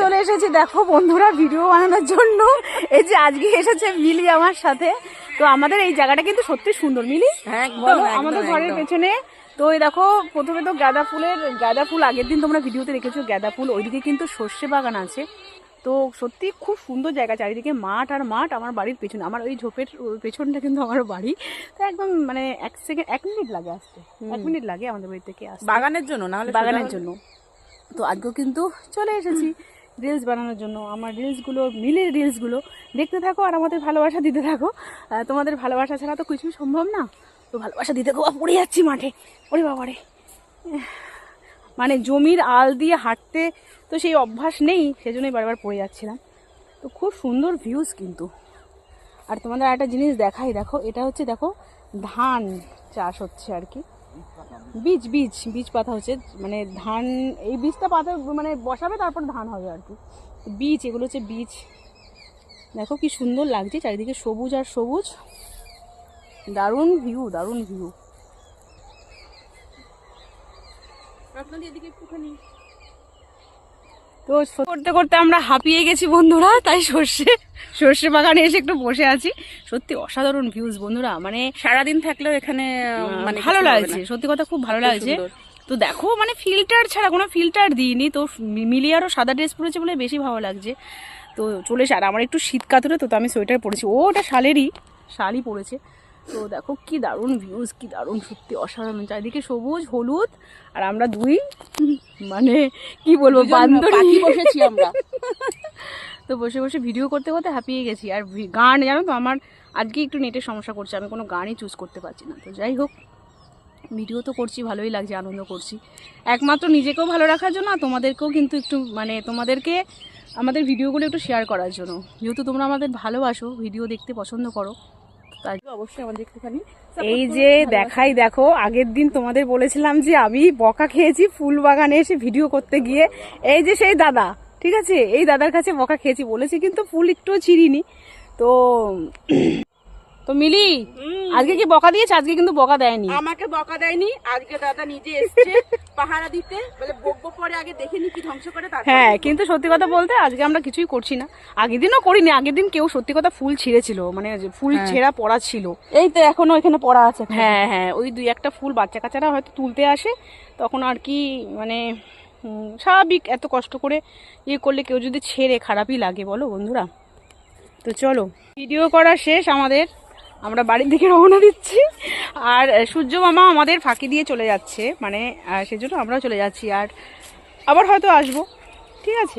চলে এসেছে দেখো বন্ধুরা ভিডিও বানানোর জন্য। এই যে আজকে এসেছে মিলি আমার সাথে। তো আমাদের এই জায়গাটা কিন্তু সত্যি সুন্দর। মিলি আমাদের ঘরের পেছনে। তো এই দেখো প্রথমে তো গাঁদা ফুলের গাঁদা ফুল আগের দিন তোমরা ভিডিওতে দেখেছ গাঁদা ফুল। ওইদিকে কিন্তু সর্ষে বাগান আছে। তো সত্যি খুব সুন্দর জায়গা চারিদিকে মাঠ আর মাঠ আমার বাড়ির পেছনে। আমার ওই ঝোপের পেছনটা কিন্তু আমার বাড়ি। তো একদম মানে এক সেকেন্ড এক মিনিট লাগে আসতে। এক মিনিট লাগে আমাদের বাড়ি থেকে বাগানের জন্য না হলে বাগানের জন্য। তো আজকেও কিন্তু চলে এসেছি রিলস বানানোর জন্য। আমার রিলসগুলো মিলে রিলসগুলো দেখতে থাকো আর আমাদের ভালোবাসা দিতে থাকো। তোমাদের ভালোবাসা ছাড়া তো কিছুই সম্ভব না। তো ভালোবাসা দিতে থাকো পড়ে যাচ্ছি মাঠে। ওরে বাবারে মানে জমির আল দিয়ে হাঁটতে তো সেই অভ্যাস নেই, সেজন্যই বারবার পড়ে যাচ্ছিলাম। তো খুব সুন্দর ভিউজ কিন্তু। আর তোমাদের একটা জিনিস দেখাই, দেখো, এটা হচ্ছে, দেখো, ধান চাষ হচ্ছে আর কি। বীজ বীজ বীজ পাতা হচ্ছে মানে ধান, এই বীজটা পাতা মানে বসাবে, তারপর ধান হবে আর কি। বীজ, এগুলো হচ্ছে বীজ। দেখো কি সুন্দর লাগছে, চারিদিকে সবুজ আর সবুজ। দারুণ ভিউ দারুণ ভিউ আপনাদের এদিকে একটুখানি তো করতে করতে আমরা হাঁপিয়ে গেছি বন্ধুরা তাই সর্ষে সর্ষে বাগানে এসে একটু বসে আছি। সত্যি অসাধারণ ভিউজ বন্ধুরা মানে সারাদিন থাকলেও এখানে মানে ভালো লাগছে সত্যি কথা খুব ভালো লাগছে। তো দেখো মানে ফিল্টার ছাড়া কোনো ফিল্টার দিইনি তো মিলিয়ে মিলিয়ারও সাদা ড্রেস পরেছে বলে বেশি ভালো লাগছে। তো চলে এসে আর আমার একটু শীত কাতুরে তো তো আমি সোয়েটার পরেছি। ও ওটা শালেরই শালই পরেছে। তো দেখো কি দারুণ ভিউজ কি দারুণ সত্যি অসাধারণ। চারিদিকে সবুজ হলুদ আর আমরা দুই মানে কি বলব বান্ধবী বসেছি আমরা। তো বসে বসে ভিডিও করতে করতে হাঁপিয়ে গেছি। আর গান জানো তো আমার আজকে একটু নেটের সমস্যা করছে আমি কোনো গানই চুজ করতে পারছি না। তো যাই হোক ভিডিও তো করছি ভালোই লাগছে আনন্দ করছি। একমাত্র নিজেকেও ভালো রাখার জন্য আর তোমাদেরকেও কিন্তু একটু মানে তোমাদেরকে আমাদের ভিডিওগুলো একটু শেয়ার করার জন্য। যেহেতু তোমরা আমাদের ভালোবাসো ভিডিও দেখতে পছন্দ করো অবশ্যই আমাদের একটুখানি এই যে দেখাই দেখো আগের দিন তোমাদের বলেছিলাম যে আমি বকা খেয়েছি ফুল বাগানে এসে ভিডিও করতে গিয়ে। এই যে সেই দাদা ঠিক আছে? এই দাদার কাছে বকা খেয়েছি বলেছি কিন্তু ফুল একটুও চিরিনি তো তো মিলি আজকে কি বকা দিয়েছে? আজকে কিন্তু বকা দেয়নি। আমাকে বকা দেয়নি। আজকে দাদা নিজে এসছে পাহারা দিতে। বলে বকবো পরে আগে দেখে নি কি ধ্বংস করে হ্যাঁ কিন্তু সত্যি কথা বলতে আজকে আমরা কিছুই করছি না। আগের দিনও করিনি আগের দিন কেউ সত্যি কথা ফুল ছিঁড়েছিল। মানে ফুল ছেঁড়া পড়া ছিল। এই তো এখনও এখানে পড়া আছে। হ্যাঁ হ্যাঁ ওই দুই একটা ফুল বাচ্চা কাচ্চারা হয়তো তুলতে আসে। তখন আর কি মানে স্বাভাবিক এত কষ্ট করে ইয়ে করলে কেউ যদি ছেড়ে খারাপই লাগে। বলো বন্ধুরা। তো চলো ভিডিও করা শেষ আমাদের। আমরা বাড়ির দিকে রওনা দিচ্ছি। আর সূর্য মামা আমাদের ফাঁকি দিয়ে চলে যাচ্ছে। মানে সেজন্য আমরাও চলে যাচ্ছি। আর আবার হয়তো আসব। ঠিক আছে?